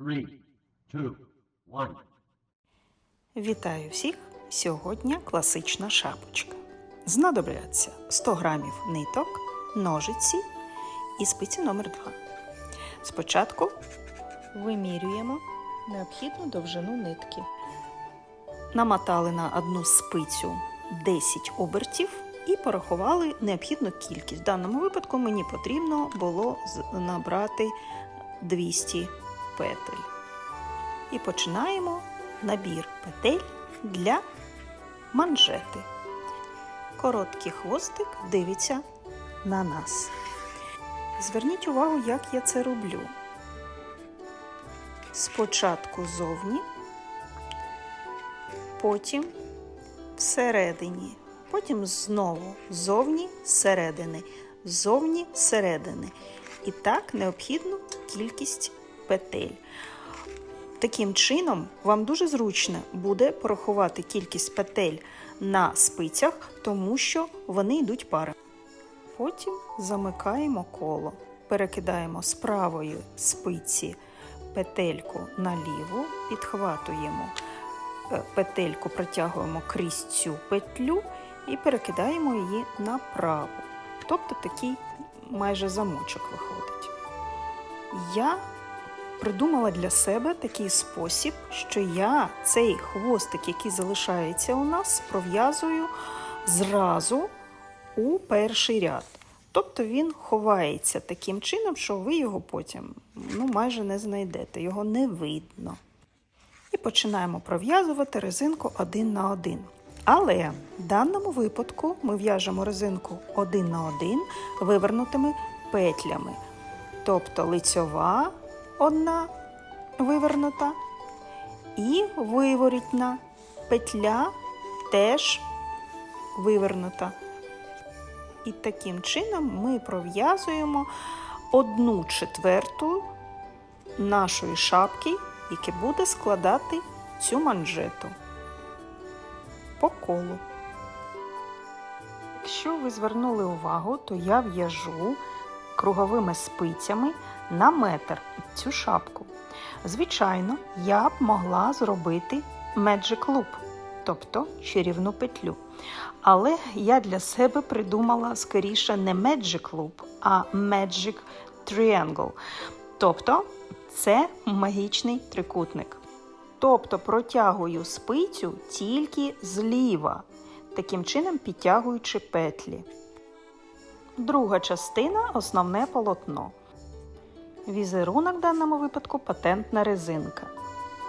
Three, two, one. Вітаю всіх! Сьогодні класична шапочка. Знадобляться 100 грамів ниток, ножиці і спиці номер 2. Спочатку вимірюємо необхідну довжину нитки. Намотали на одну спицю 10 обертів і порахували необхідну кількість. В даному випадку мені потрібно було набрати 200 петель. І починаємо набір петель для манжети. Короткий хвостик дивиться на нас. Зверніть увагу, як я це роблю. Спочатку зовні, потім всередині, потім знову зовні зсередини, зовні зсередини. І так необхідну кількість петель. Таким чином, вам дуже зручно буде порахувати кількість петель на спицях, тому що вони йдуть парами. Потім замикаємо коло, перекидаємо з правої спиці петельку на ліву, підхватуємо е, петельку, протягуємо крізь цю петлю і перекидаємо її на праву. Тобто такий майже замочок виходить. Я придумала для себе такий спосіб, що я цей хвостик, який залишається у нас, пров'язую зразу у перший ряд. Тобто він ховається таким чином, що ви його потім ну, майже не знайдете, його не видно. І починаємо пров'язувати резинку один на один. Але в даному випадку ми в'яжемо резинку один на один вивернутими петлями. Тобто лицьова одна вивернута і виворітна петля теж вивернута. І таким чином ми пров'язуємо одну четверту нашої шапки, яке буде складати цю манжету по колу. Якщо ви звернули увагу, то я в'яжу круговими спицями на метр цю шапку. Звичайно, я б могла зробити Magic Loop, тобто чарівну петлю. Але я для себе придумала скоріше не Magic Loop, а Magic Triangle. Тобто це магічний трикутник. Тобто протягую спицю тільки зліва, таким чином підтягуючи петлі. Друга частина основне полотно. Візерунок в даному випадку патентна резинка.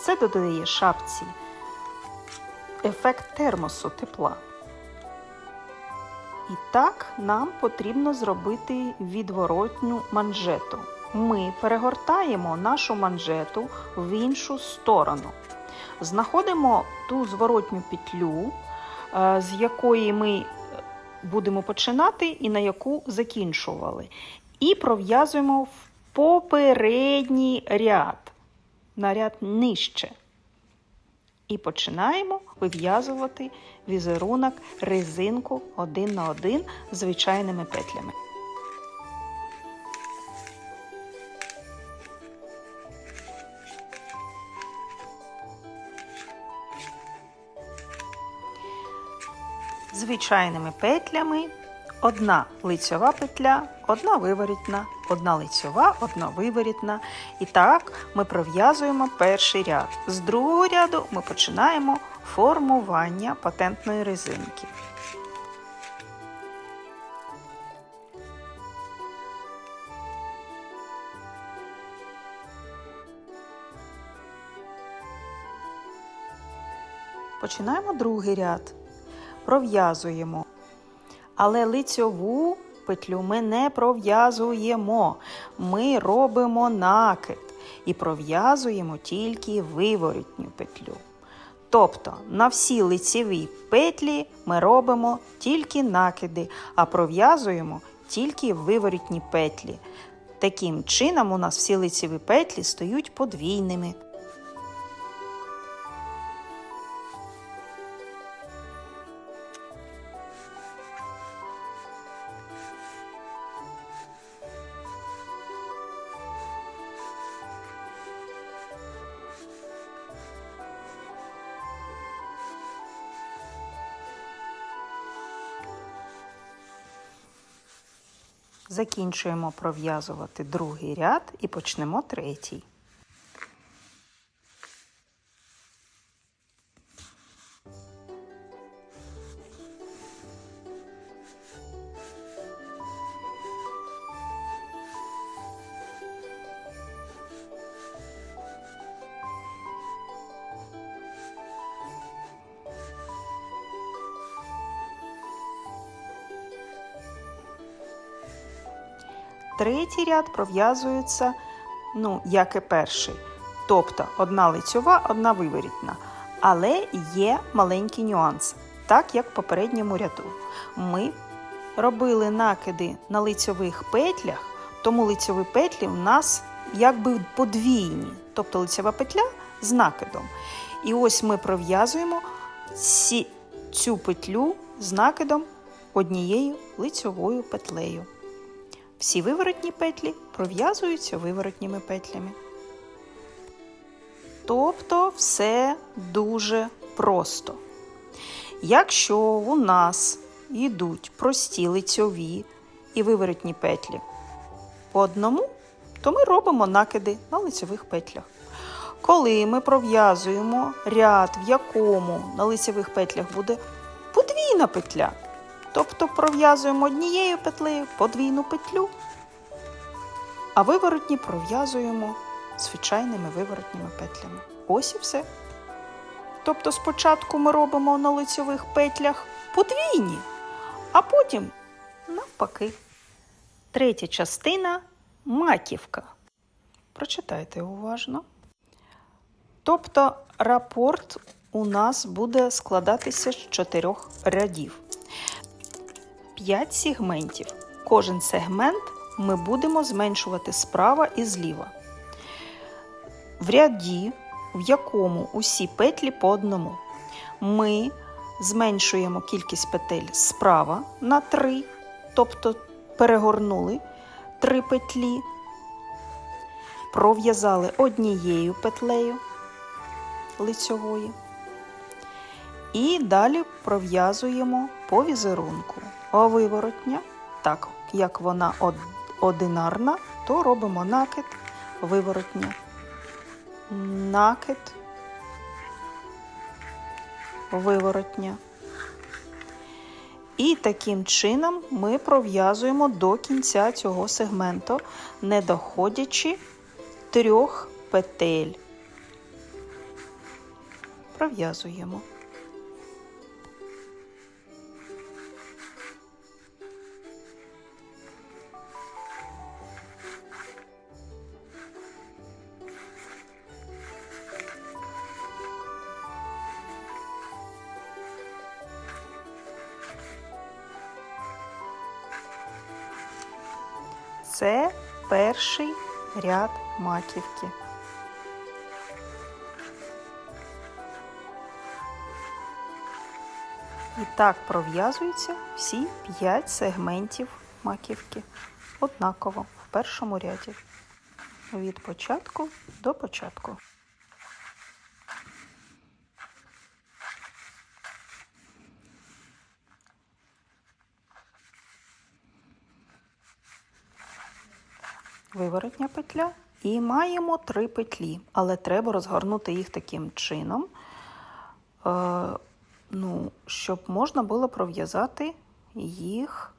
Це додає шапці ефект термосу тепла. І так нам потрібно зробити відворотню манжету. Ми перегортаємо нашу манжету в іншу сторону. Знаходимо ту зворотню петлю, е, з якої ми будемо починати і на яку закінчували. І пров'язуємо в попередній ряд, на ряд нижче. І починаємо вив'язувати візерунок резинку один на один звичайними петлями. Звичайними петлями. Одна лицьова петля, одна виворітна, одна лицьова, одна виворітна. І так ми пров'язуємо перший ряд. З другого ряду ми починаємо формування патентної резинки. Починаємо другий ряд. Пров'язуємо. Але лицьову петлю ми не пров'язуємо. Ми робимо накид і пров'язуємо тільки виворітню петлю. Тобто на всі лицеві петлі ми робимо тільки накиди, а пров'язуємо тільки виворітні петлі. Таким чином у нас всі лицеві петлі стають подвійними. Закінчуємо пров'язувати другий ряд і почнемо третій. Третій ряд пров'язується, ну, як і перший. Тобто одна лицьова, одна виворітна. Але є маленький нюанс, так як в попередньому ряду. Ми робили накиди на лицьових петлях, тому лицьові петлі у нас якби подвійні, тобто лицьова петля з накидом. І ось ми пров'язуємо цю петлю з накидом однією лицьовою петлею. Всі виворотні петлі пров'язуються виворотніми петлями. Тобто все дуже просто. Якщо у нас йдуть прості лицьові і виворотні петлі по одному, то ми робимо накиди на лицьових петлях. Коли ми пров'язуємо ряд, в якому на лицевих петлях буде подвійна петля, тобто пров'язуємо однією петлею подвійну петлю, а виворотні пров'язуємо звичайними виворотніми петлями. Ось і все. Тобто спочатку ми робимо на лицьових петлях подвійні, а потім навпаки. Третя частина маківка. Прочитайте уважно. Тобто рапорт у нас буде складатися з чотирьох рядів. П'ять сегментів. Кожен сегмент ми будемо зменшувати справа і зліва. В ряді, в якому усі петлі по одному, ми зменшуємо кількість петель справа на 3, тобто перегорнули 3 петлі, пров'язали однією петлею лицьової. І далі пров'язуємо по візерунку. Виворотня, так як вона одинарна, то робимо накид виворотня. Накид виворотня. І таким чином ми пров'язуємо до кінця цього сегменту, не доходячи трьох петель. Пров'язуємо. Це перший ряд маківки. І так пров'язуються всі 5 сегментів маківки однаково в першому ряді. Від початку до початку. Виворотня петля і маємо три петлі, але треба розгорнути їх таким чином. Е, ну, щоб можна було пров'язати їх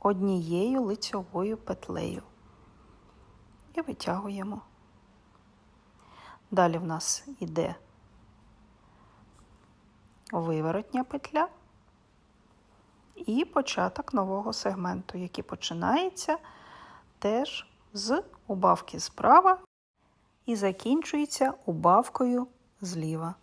однією лицьовою петлею. І витягуємо. Далі в нас йде виворотня петля і початок нового сегменту, який починається теж з убавки справа і закінчується убавкою зліва.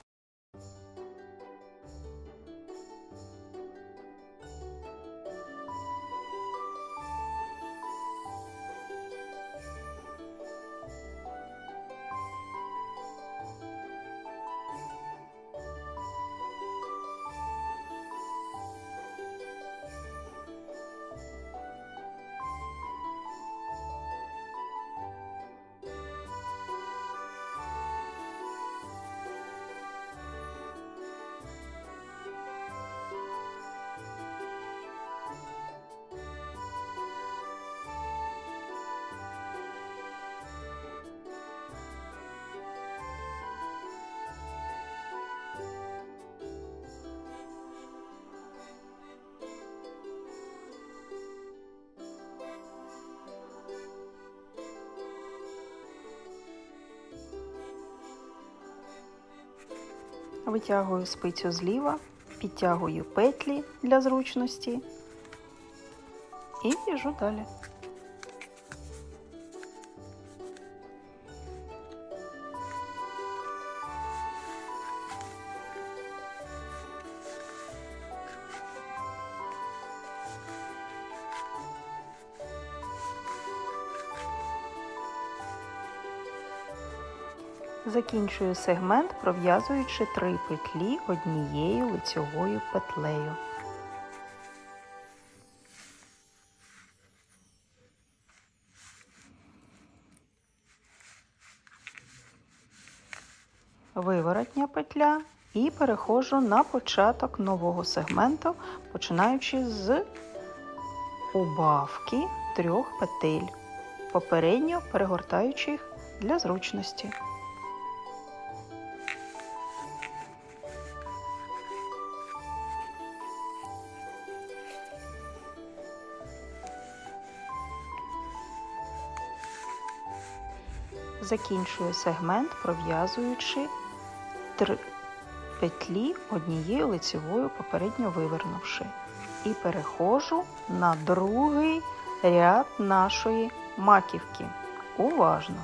Витягую спицю зліва, підтягую петлі для зручності і в'яжу далі. Закінчую сегмент, пров'язуючи три петлі однією лицьовою петлею. Виворотня петля і переходжу на початок нового сегменту, починаючи з убавки трьох петель, попередньо перегортаючи їх для зручності. Закінчую сегмент, пров'язуючи три петлі однією лицевою попередньо вивернувши. І переходжу на другий ряд нашої маківки. Уважно.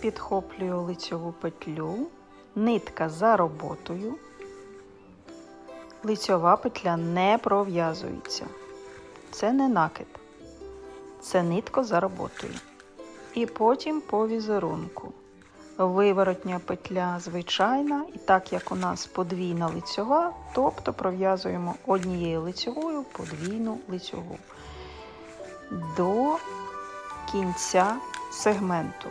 Підхоплюю лицьову петлю, нитка за роботою. Лицьова петля не пров'язується. Це не накид, це нитко за роботою. І потім по візерунку. Виворотня петля звичайна, і так як у нас подвійна лицьова, тобто пров'язуємо однією лицьовою подвійну лицьову до кінця сегменту.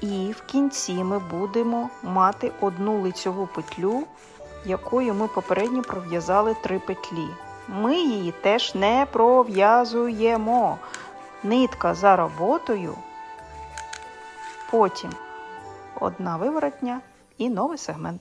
І в кінці ми будемо мати одну лицьову петлю, якою ми попередньо пров'язали три петлі. Ми її теж не пров'язуємо. Нитка за роботою, потім одна виворотня і новий сегмент.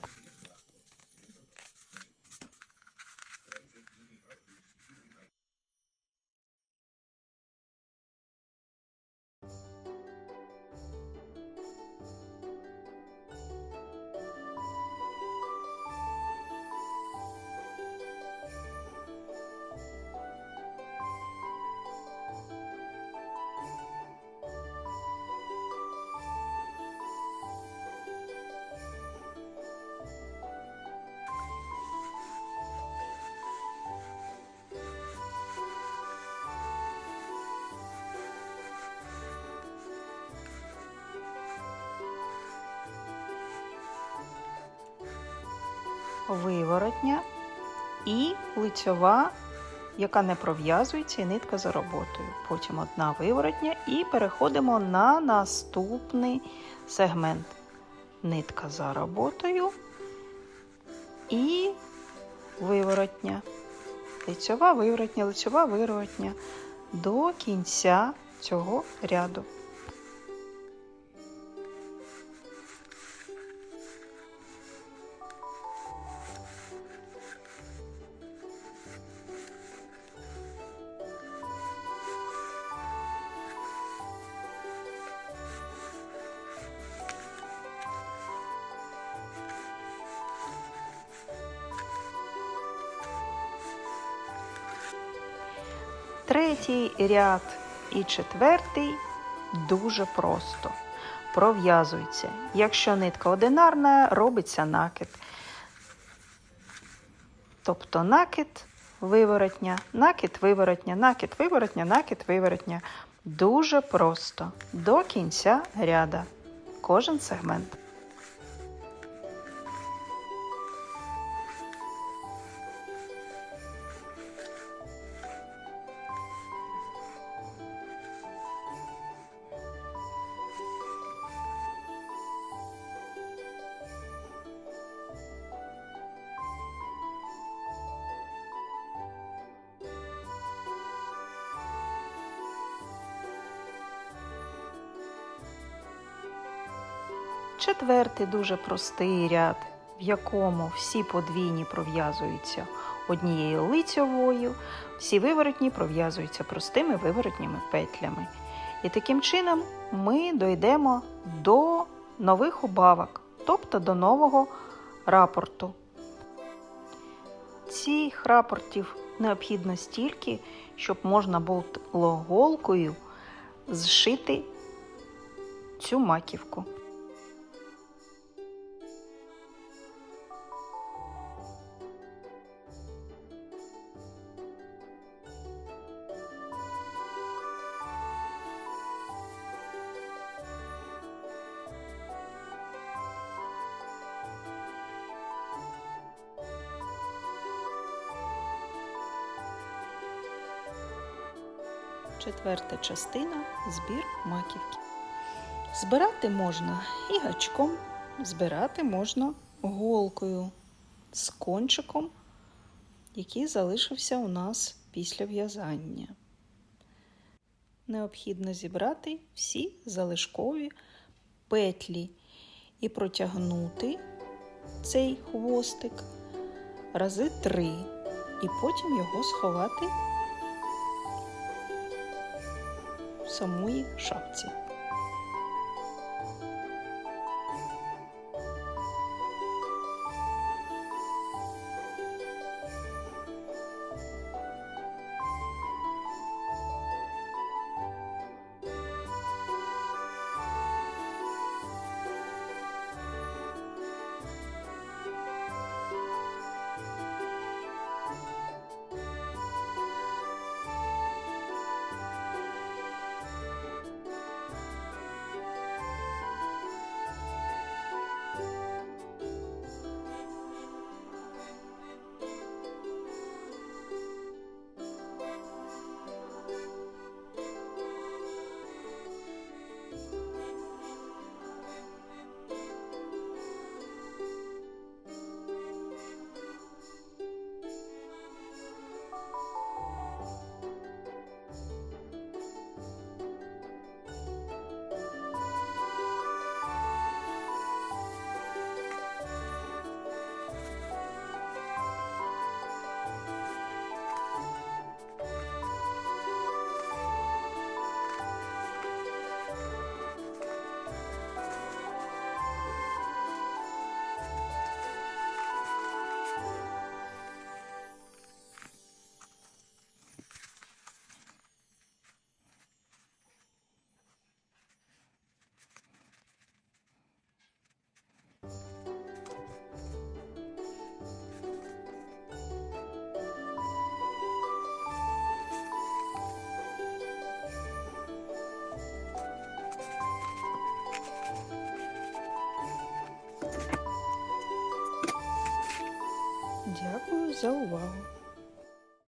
Виворотня і лицьова, яка не пров'язується, і нитка за роботою. Потім одна виворотня і переходимо на наступний сегмент. Нитка за роботою і виворотня. Лицьова виворотня, лицьова виворотня до кінця цього ряду. Ряд і четвертий дуже просто пров'язуються. Якщо нитка одинарна, робиться накид. Тобто накид, виворотня, накид, виворотня, накид, виворотня, накид, виворотня. Дуже просто до кінця ряда. Кожен сегмент. Четвертий дуже простий ряд, в якому всі подвійні пров'язуються однією лицьовою, всі виворотні пров'язуються простими виворотніми петлями. І таким чином ми дійдемо до нових убавок, тобто до нового рапорту. Цих рапортів необхідно стільки, щоб можна було голкою зшити цю маківку. Четверта частина збір маківки. Збирати можна і гачком, збирати можна голкою з кончиком, який залишився у нас після в'язання. Необхідно зібрати всі залишкові петлі і протягнути цей хвостик рази три, і потім його сховати самої шапці. Дякую за увагу!